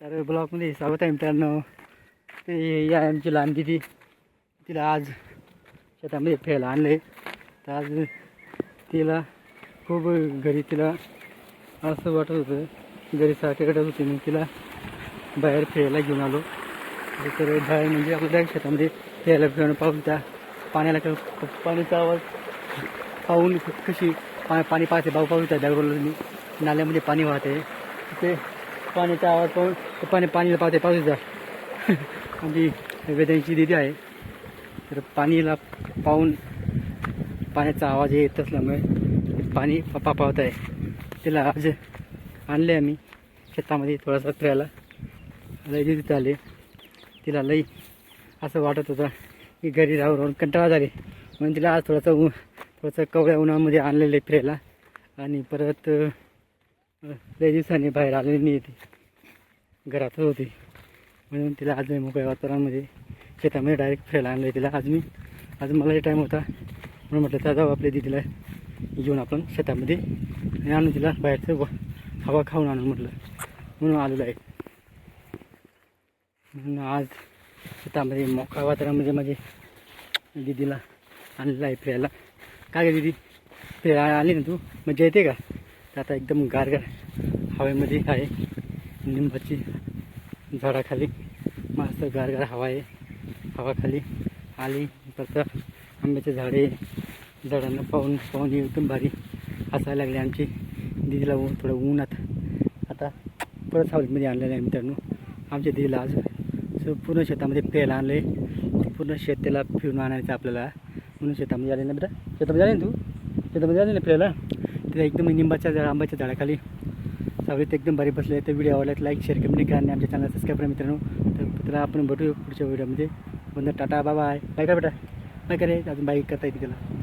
तर ब्लॉगमध्ये स्वागत आहे मित्रांनो. ते या आमची लहान दिदी तिला आज शेतामध्ये फिरायला आणले तर आज तिला खूप घरी तिला असं वाटत होतं घरी सारखे वाटत होते मग तिला बाहेर फिरायला घेऊन आलो. तर बाहेर म्हणजे आपल्या शेतामध्ये फिरायला फिरणं पाहून त्या पाण्याला पाण्याचा आवाज पाहून कशी पा पाणी पाहते भाऊ पाहू त्या दगडला मी नाल्यामध्ये पाणी वाहते. ते पाण्याचा आवाज पाहून ते पाणी पाणीला पाहते पाहू आमची वेदांची दिदी आहे. तर पाणीला पाहून पाण्याचा आवाज येत असल्यामुळे पाणी पप्पा पावत आहे. तिला आज आणले आम्ही शेतामध्ये थोडासा फिरायला लई दिदी आले तिला लई असं वाटत होतं की घरी राहून राहून कंटाळा झाले म्हणून तिला आज थोडासा ऊ थोडंसं कवळ्या उन्हामध्ये आणलेलं आहे फिरायला. आणि परत लय लई दिवसांनी बाहेर आलेली नाही ती. घरातच होती. म्हणून तिला आज मी मोकळ्या वातावरणामध्ये शेतामध्ये डायरेक्ट फिरायला आणलं तिला. आज मी आज मलाही टाईम होता. म्हणून म्हटलं तर जाऊ आपल्या दिदीला घेऊन आपण शेतामध्ये आणि आणून तिला बाहेरचं व- हवा खाऊन आणून म्हटलं. म्हणून आलेलो आहे. म्हणून आज शेतामध्ये मोकळ्या वातावरणामध्ये माझे दिदीला आणलेलं आहे फिरायला. काय गं दीदी? फिरायला आली ना तू? मजा येते का? आता एकदम गारगार हवेमध्ये आहे. निंबाची झाडाखाली मस्त गारगार हवा आहे. हवाखाली आली परत आंब्याचे झाडे झाडांना पाहून पाहून एकदम भारी हसायला लागले आमची. दिदीला ऊन थोडं उन्हात आता परत हवेमध्ये आणलेलं आहे मित्रांनो. आमच्या दिदीला आज पूर्ण शेतामध्ये पेला आणलं आहे पूर्ण शेत त्याला फिरून आणायचं आपल्याला. म्हणून शेतामध्ये आले ना बेटा शेतामध्ये आले ना तू? शेतामध्ये आले ना फिरायला तिथे एकदम निंबाच्या झाड आंब्याच्या झाडाखाली. सावलीत एकदम भारी बसले तर व्हिडिओ आवडला लाईक शेअर कमेंट करा आणि आमच्या चॅनल सबस्क्राईब करा मित्रांनो. तर त्याला आपण भेटू पुढच्या व्हिडिओमध्ये. बंद टाटा बाय बाय काय बेटा? काय करे अजून बाईक करता येते त्याला.